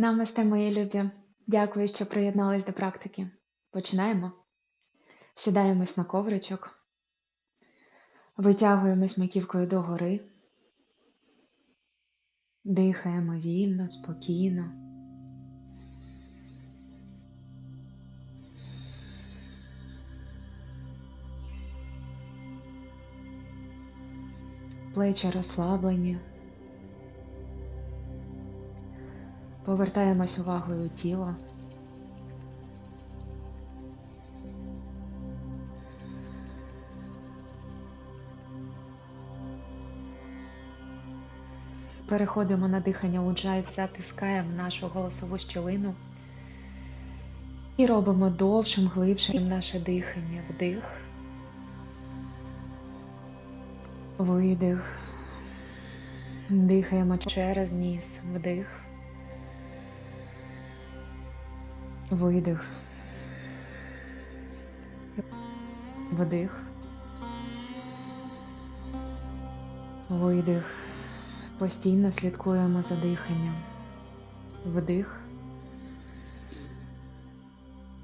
Намасте, мої любі. Дякую, що приєднались до практики. Починаємо. Сідаємось на ковричок, витягуємось маківкою догори, дихаємо вільно, спокійно. Плечі розслаблені. Повертаємось увагою у тіло. Переходимо на дихання уджай, затискаємо нашу голосову щілину і робимо довшим, глибшим наше дихання. Вдих, видих. Дихаємо через ніс, вдих. Видих. Вдих. Видих. Постійно слідкуємо за диханням. Вдих.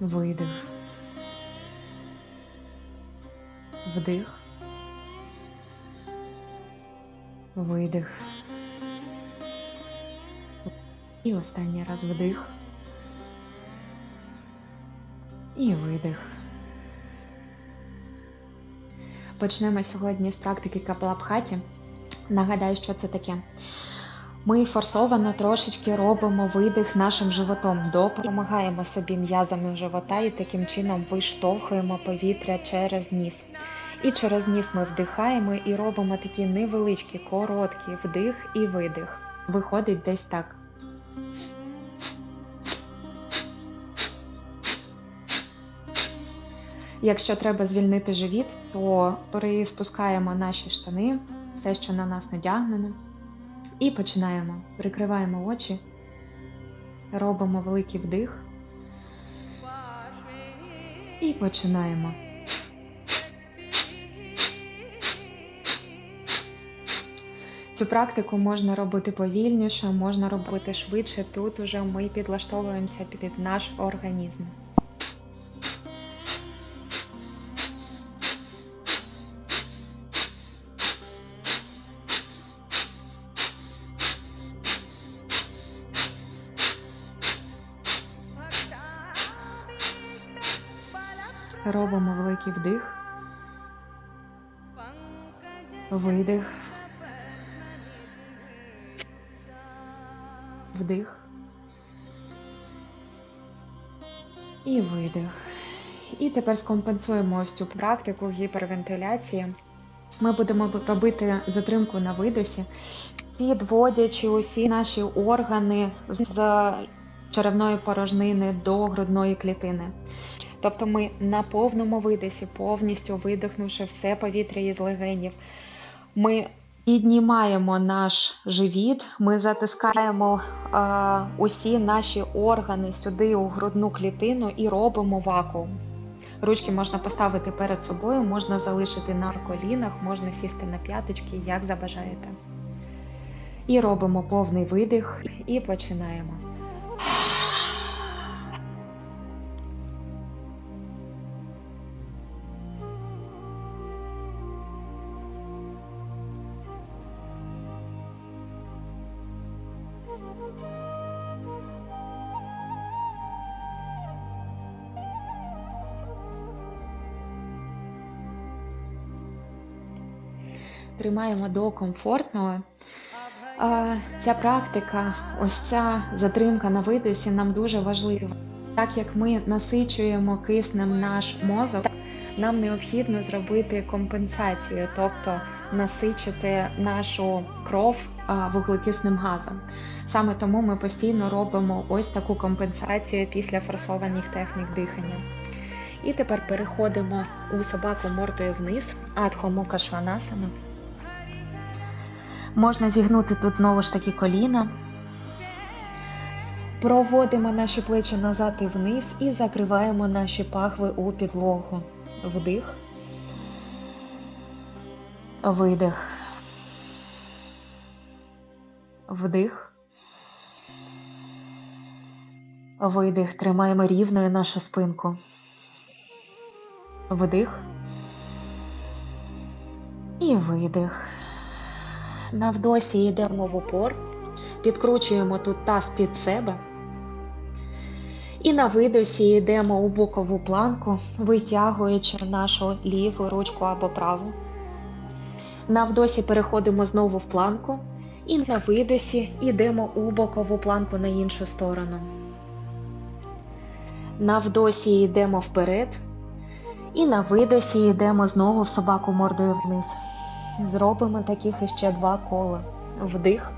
Видих. Вдих. Видих. І останній раз вдих. І видих. Почнемо сьогодні з практики Капалабхаті. Нагадаю, що це таке. Ми форсовано трошечки робимо видих нашим животом, допомагаємо собі м'язами живота і таким чином виштовхуємо повітря через ніс. І через ніс ми вдихаємо і робимо такі невеличкі, короткі вдих і видих. Виходить десь так. Якщо треба звільнити живіт, то приспускаємо наші штани, все, що на нас надягнено, і починаємо. Прикриваємо очі, робимо великий вдих і починаємо. Цю практику можна робити повільніше, можна робити швидше. Тут уже ми підлаштовуємося під наш організм. Великий вдих, видих, вдих і видих. І тепер скомпенсуємо ось цю практику гіпервентиляції. Ми будемо робити затримку на видосі, підводячи усі наші органи з черевної порожнини до грудної клітини. Тобто ми на повному видосі, повністю видихнувши все повітря із легенів, ми піднімаємо наш живіт, ми затискаємо е, усі наші органи сюди у грудну клітину і робимо вакуум. Ручки можна поставити перед собою, можна залишити на колінах, можна сісти на п'яточки, як забажаєте. І робимо повний видих і починаємо. Тримаємо до комфортного. Ця практика, ось ця затримка на видосі нам дуже важлива. Так як ми насичуємо киснем наш мозок, нам необхідно зробити компенсацію, тобто насичити нашу кров вуглекисним газом. Саме тому ми постійно робимо ось таку компенсацію після форсованих технік дихання. І тепер переходимо у собаку мордою вниз, Адхо Шванасана. Можна зігнути тут знову ж таки коліна. Проводимо наші плечі назад і вниз і закриваємо наші пахви у підлогу. Вдих. Видих. Вдих. Видих. Тримаємо рівною нашу спинку. Вдих. І видих. На вдосі йдемо в упор. Підкручуємо тут таз під себе. І на видосі йдемо у бокову планку, витягуючи нашу ліву ручку або праву. На вдосі переходимо знову в планку. І на видосі йдемо у бокову планку на іншу сторону. На вдосі йдемо вперед. І на видосі йдемо знову в собаку мордою вниз. Зробимо таких іще два кола. Вдих.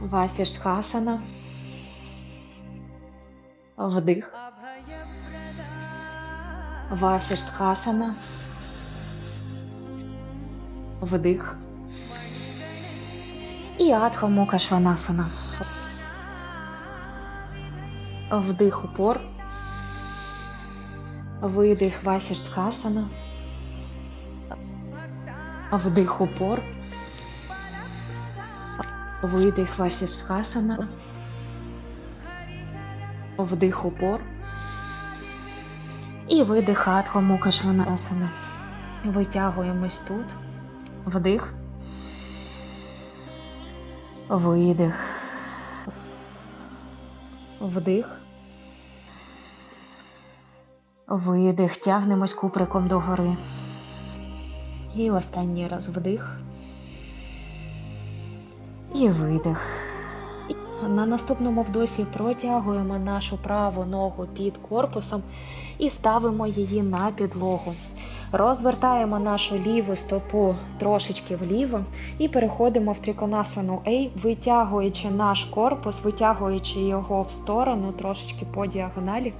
Васіштхасана. Вдих. Васіштхасана. Вдих. І Адха Мука Шванасана. Вдих упор. Видих Васіштхасана. Вдих упор. Видих Васіштхасана. Вдих упор. І видих Адха Мука. Витягуємось тут. Вдих. Видих. Вдих. Видих. Тягнемось куприком догори. І останній раз вдих. І видих. На наступному вдосі протягуємо нашу праву ногу під корпусом і ставимо її на підлогу. Розвертаємо нашу ліву стопу трошечки вліво і переходимо в триконасану A, витягуючи наш корпус, витягуючи його в сторону трошечки по діагоналі.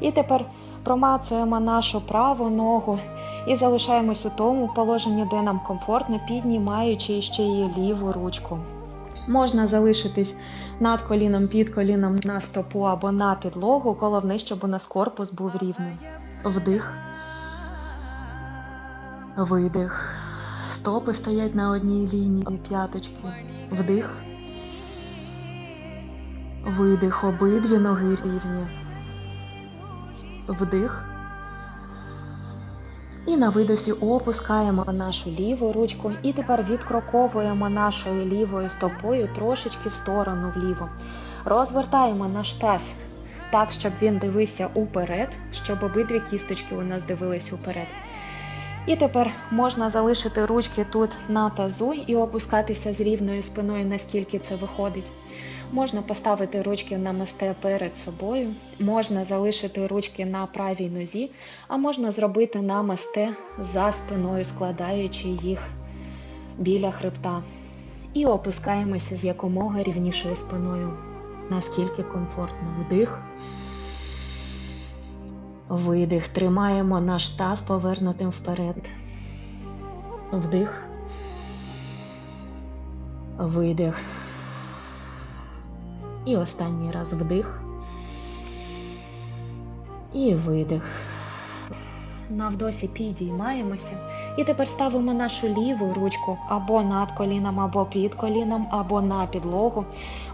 І тепер промацуємо нашу праву ногу і залишаємось у тому положенні, де нам комфортно, піднімаючи ще її ліву ручку. Можна залишитись над коліном, під коліном на стопу або на підлогу. Головне, щоб у нас корпус був рівним. Вдих. Видих. Стопи стоять на одній лінії, п'яточки. Вдих. Видих. Обидві ноги рівні. Вдих. І на видосі опускаємо нашу ліву ручку і тепер відкроковуємо нашою лівою стопою трошечки в сторону вліво. Розвертаємо наш таз так, щоб він дивився уперед, щоб обидві кісточки у нас дивились уперед. І тепер можна залишити ручки тут на тазу і опускатися з рівною спиною, наскільки це виходить. Можна поставити ручки на месте перед собою, можна залишити ручки на правій нозі, а можна зробити на месте за спиною, складаючи їх біля хребта. І опускаємося з якомога рівнішою спиною, наскільки комфортно. Вдих. Видих. Тримаємо наш таз повернутим вперед. Вдих. Видих. І останній раз вдих. І видих. На вдосі підіймаємося. І тепер ставимо нашу ліву ручку або над коліном, або під коліном, або на підлогу.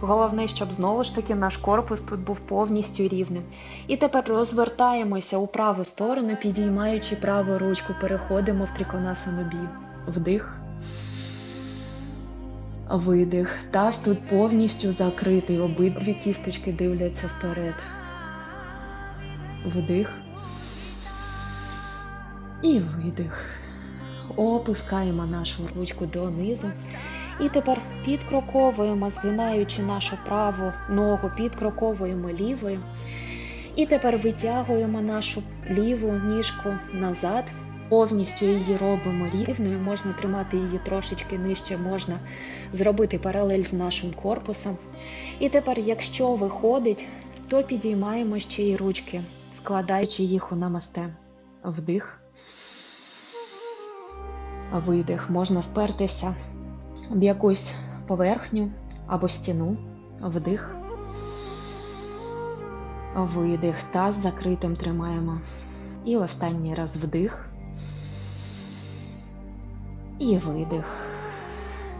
Головне, щоб знову ж таки наш корпус тут був повністю рівним. І тепер розвертаємося у праву сторону, підіймаючи праву ручку, переходимо в триконасану бі. Вдих. Видих. Таз тут повністю закритий. Обидві кісточки дивляться вперед. Вдих. І видих. Опускаємо нашу ручку донизу. І тепер підкроковуємо, згинаючи нашу праву ногу, підкроковуємо лівою. І тепер витягуємо нашу ліву ніжку назад. Повністю її робимо рівною, можна тримати її трошечки нижче, можна зробити паралель з нашим корпусом. І тепер, якщо виходить, то підіймаємо ще й ручки, складаючи їх у намасте. Вдих. Видих. Можна спертися в якусь поверхню або стіну. Вдих. Видих. Таз закритим тримаємо. І останній раз вдих. І видих.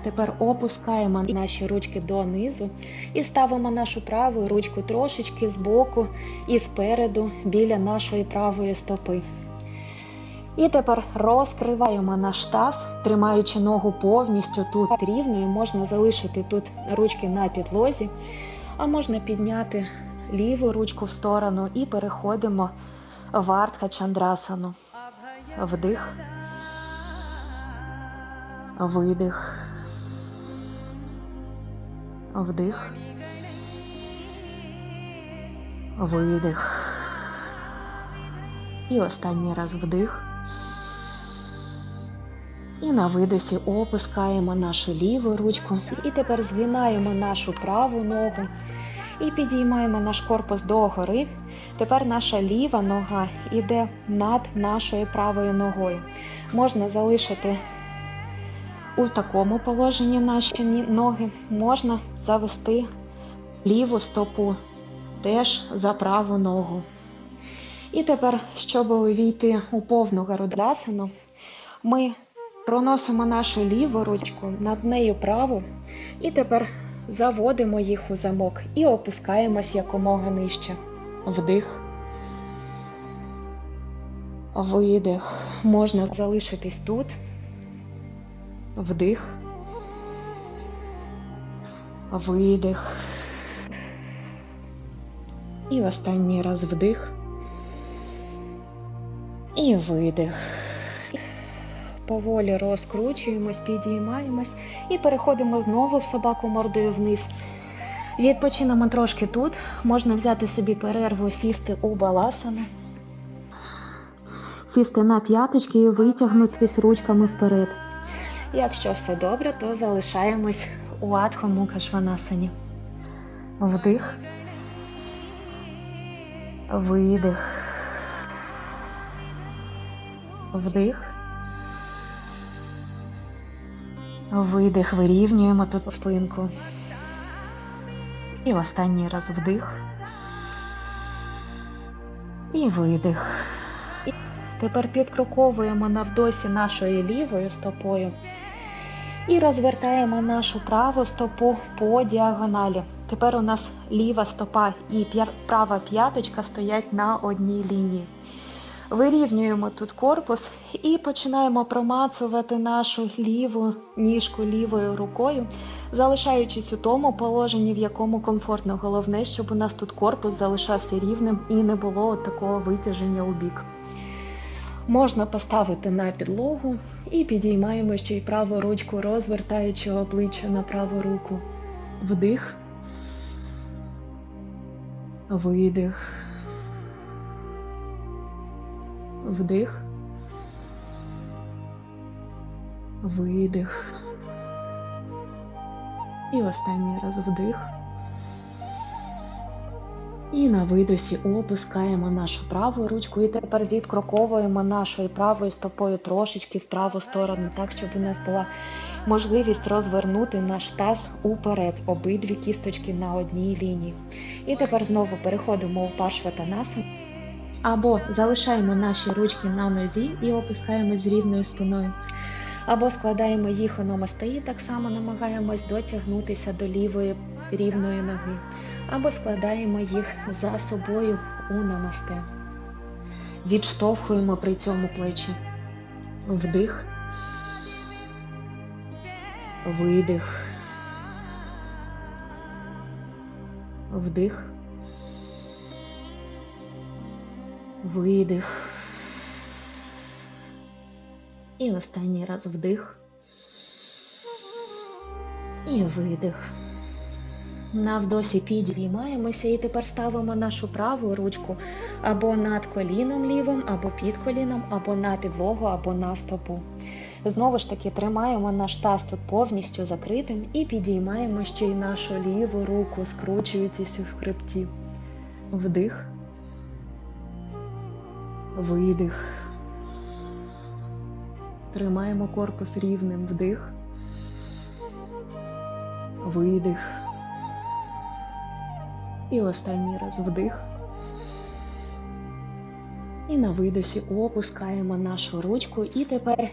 Тепер опускаємо наші ручки донизу і ставимо нашу праву ручку трошечки збоку і спереду біля нашої правої стопи. І тепер розкриваємо наш таз, тримаючи ногу повністю тут рівною. Можна залишити тут ручки на підлозі, а можна підняти ліву ручку в сторону і переходимо в артха чандрасану. Вдих, видих, вдих, видих. І останній раз вдих. І на видосі опускаємо нашу ліву ручку. І тепер згинаємо нашу праву ногу і підіймаємо наш корпус догори. Тепер наша ліва нога йде над нашою правою ногою. Можна залишити у такому положенні наші ноги, можна завести ліву стопу теж за праву ногу. І тепер, щоб увійти у повну гарудрасану, ми проносимо нашу ліву ручку над нею праву, і тепер заводимо їх у замок і опускаємось якомога нижче. Вдих. Видих. Можна залишитись тут. Вдих. Видих. І останній раз вдих. І видих. Поволі розкручуємось, підіймаємось і переходимо знову в собаку мордою вниз. Відпочинемо трошки тут. Можна взяти собі перерву, сісти у баласану. Сісти на п'яточки і витягнутись ручками вперед. Якщо все добре, то залишаємось у Адхо Мукha Шванасані. Вдих. Видих. Вдих. Видих. Вирівнюємо тут спинку. І в останній раз вдих. І видих. Тепер підкроковуємо навдосі нашою лівою стопою. І розвертаємо нашу праву стопу по діагоналі. Тепер у нас ліва стопа і права п'яточка стоять на одній лінії. Вирівнюємо тут корпус і починаємо промацувати нашу ліву ніжку лівою рукою, залишаючись у тому положенні, в якому комфортно. Головне, щоб у нас тут корпус залишався рівним і не було такого витяження у бік. Можна поставити на підлогу і підіймаємо ще й праву ручку, розвертаючи обличчя на праву руку. Вдих. Видих. Вдих. Видих. І останній раз вдих. І на видосі опускаємо нашу праву ручку і тепер відкроковуємо нашою правою стопою трошечки в праву сторону, так, щоб у нас була можливість розвернути наш таз уперед, обидві кісточки на одній лінії. І тепер знову переходимо у паршватанасану. Або залишаємо наші ручки на нозі і опускаємо з рівною спиною. Або складаємо їх у намасте і так само намагаємось дотягнутися до лівої рівної ноги. Або складаємо їх за собою у намасте. Відштовхуємо при цьому плечі. Вдих. Видих. Вдих. Видих. І останній раз вдих. І видих. На вдосі підіймаємося і тепер ставимо нашу праву ручку або над коліном лівим, або під коліном, або на підлогу, або на стопу. Знову ж таки тримаємо наш таз тут повністю закритим і підіймаємо ще й нашу ліву руку, скручуючись в хребті. Вдих. Видих. Тримаємо корпус рівним вдих. Видих. І останній раз вдих. І на видосі опускаємо нашу ручку. І тепер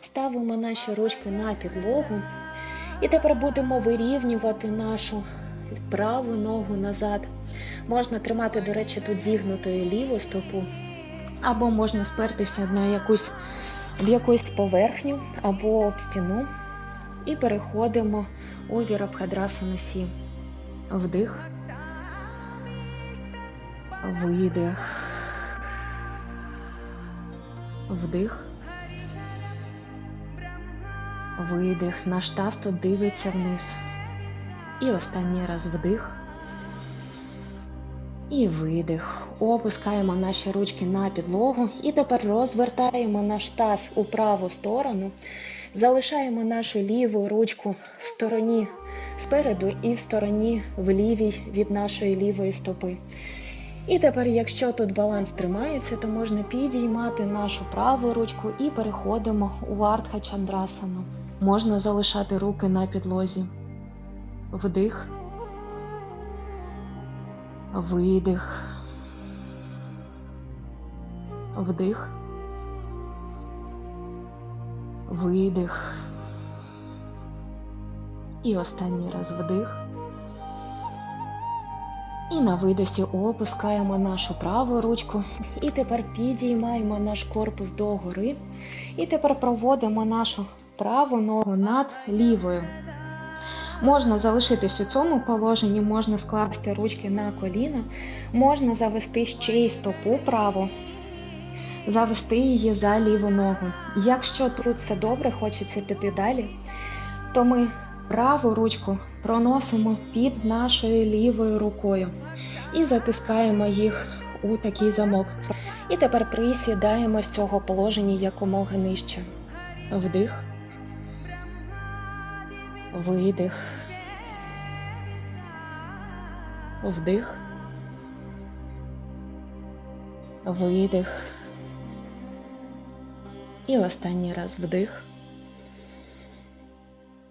ставимо наші ручки на підлогу І тепер будемо вирівнювати нашу праву ногу назад. Можна тримати, до речі, тут зігнутою ліву стопу, або можна спертися на якусь в якусь поверхню або об стіну. І переходимо у Вірабхадрасану Сі. Вдих. Видих. Вдих. Видих. Наш таз тут дивиться вниз. І останній раз вдих. І видих. Опускаємо наші ручки на підлогу. І тепер розвертаємо наш таз у праву сторону. Залишаємо нашу ліву ручку в стороні спереду і в стороні в лівій від нашої лівої стопи. І тепер, якщо тут баланс тримається, то можна підіймати нашу праву ручку і переходимо у Артха Чандрасану. Можна залишати руки на підлозі. Вдих. Видих. Вдих. Видих. І останній раз вдих. І на видосі опускаємо нашу праву ручку. І тепер підіймаємо наш корпус догори. І тепер проводимо нашу праву ногу над лівою. Можна залишитись у цьому положенні, можна скласти ручки на коліна, можна завести ще й стопу праву, завести її за ліву ногу. Якщо тут все добре, хочеться піти далі, то ми праву ручку проносимо під нашою лівою рукою і затискаємо їх у такий замок. І тепер присідаємо з цього положення якомога нижче. Вдих. Видих. Вдих. Видих. І останній раз вдих.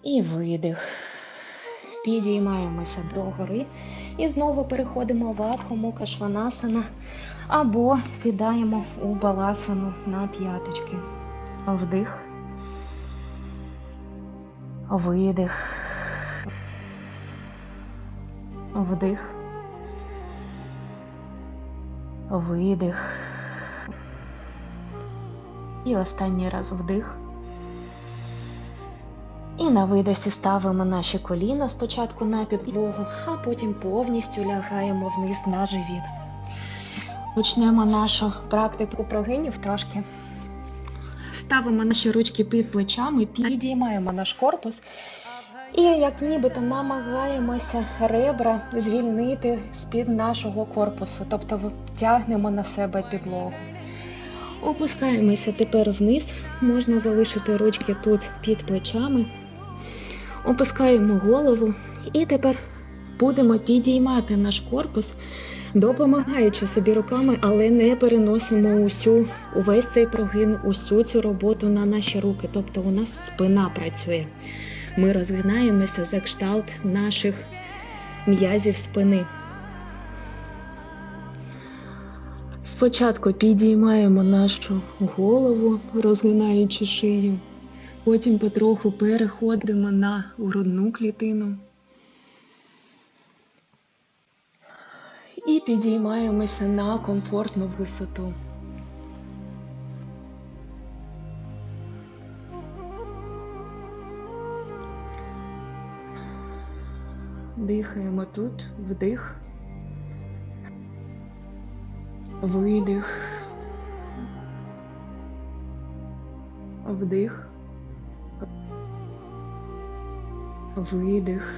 І видих. Підіймаємося догори. І знову переходимо в Адхомука Шванасана або сідаємо у баласану на п'яточки. Вдих. Видих. Вдих. Видих. І останній раз вдих. І на видосі ставимо наші коліна спочатку на підлогу, а потім повністю лягаємо вниз на живіт. Почнемо нашу практику прогинів трошки. Ставимо наші ручки під плечами, підіймаємо наш корпус. І як нібито намагаємося ребра звільнити з-під нашого корпусу, тобто тягнемо на себе підлогу. Опускаємося тепер вниз, можна залишити ручки тут під плечами. Опускаємо голову і тепер будемо підіймати наш корпус, допомагаючи собі руками, але не переносимо усю, увесь цей прогин, усю цю роботу на наші руки. Тобто у нас спина працює. Ми розгинаємося за кшталт наших м'язів спини. Спочатку підіймаємо нашу голову, розгинаючи шию. Потім потроху переходимо на грудну клітину. І підіймаємося на комфортну висоту. Дихаємо тут, вдих, видих, вдих, видих.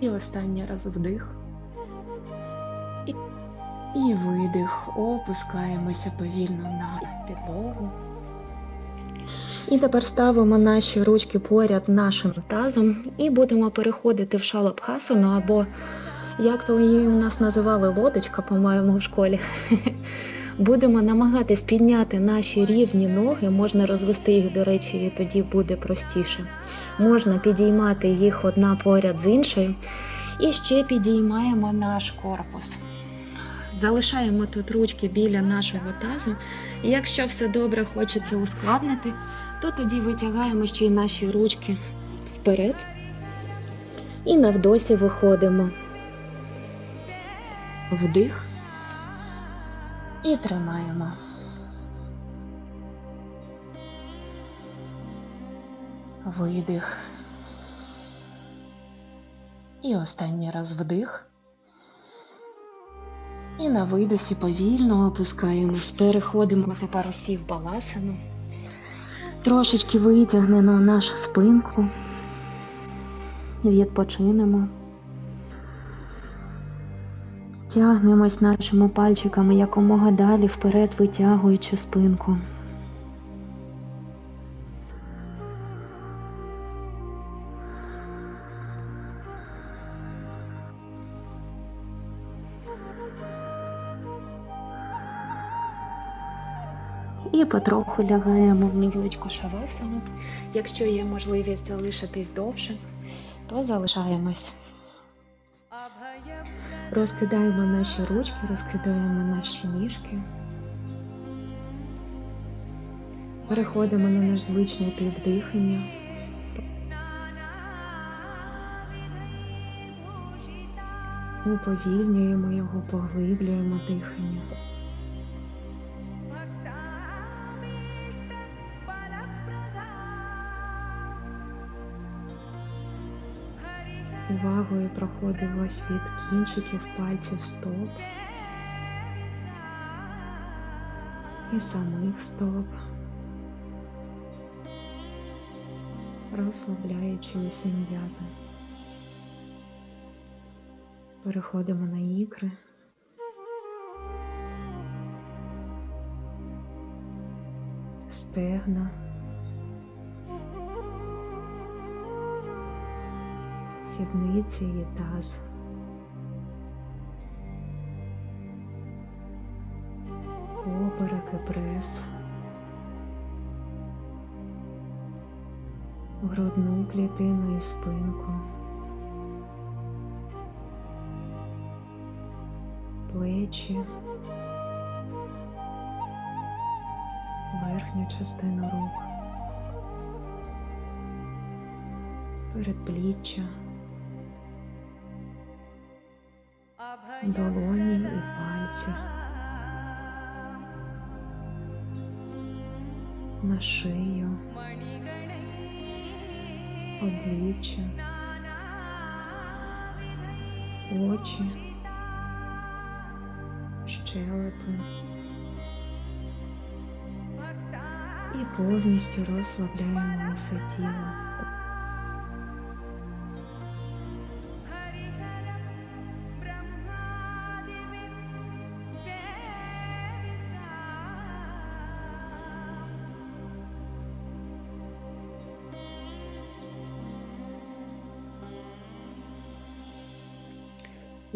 І останній раз вдих. І, і видих. Опускаємося повільно на підлогу. І тепер ставимо наші ручки поряд з нашим тазом і будемо переходити в шалабхасану, або як то її у нас називали лодочка, по-моєму, в школі. Будемо намагатись підняти наші рівні ноги, можна розвести їх, до речі, і тоді буде простіше. Можна підіймати їх одна поряд з іншою. І ще підіймаємо наш корпус. Залишаємо тут ручки біля нашого тазу. Якщо все добре хочеться ускладнити, то тоді витягаємо ще й наші ручки вперед і навдосі виходимо. Вдих і тримаємо. Видих. І останній раз вдих. І на видосі повільно опускаємось. Переходимо тепер усі в баласану. Трошечки витягнемо нашу спинку. Відпочинемо. Тягнемось нашими пальчиками якомога далі вперед, витягуючи спинку. І потроху лягаємо в невеличку шавасану. Якщо є можливість залишитись довше, то залишаємось. Розкидаємо наші ручки, розкидаємо наші ніжки. Переходимо на наш звичний тип дихання. Уповільнюємо його, поглиблюємо дихання. Проходимо ось від кінчиків пальців стоп і самих стоп, розслабляючи усі м'язи. Переходимо на ікри. Стегна. Сідниці і таз. Поперек і прес. Грудну клітину і спинку. Плечі. Верхню частину рук. Передпліччя. Долоні і пальці, на шию, обличчя, очі, щелепи і повністю розслабляємо усе тіло.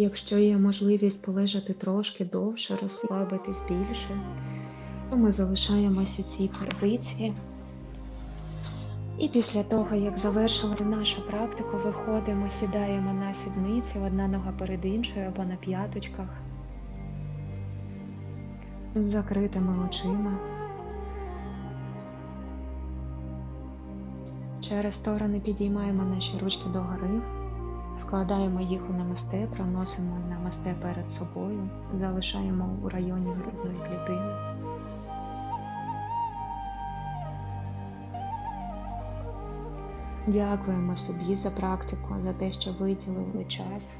Якщо є можливість полежати трошки довше, розслабитись більше, то ми залишаємось у цій позиції. І після того, як завершили нашу практику, виходимо, сідаємо на сідниці, одна нога перед іншою або на п'яточках, з закритими очима. Через сторони підіймаємо наші ручки догори. Складаємо їх у намасте, проносимо намасте перед собою, залишаємо у районі грудної клітини. Дякуємо собі за практику, за те, що виділили час.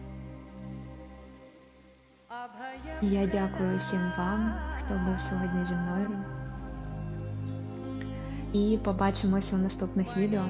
Я дякую всім вам, хто був сьогодні зі мною. І побачимося у наступних відео.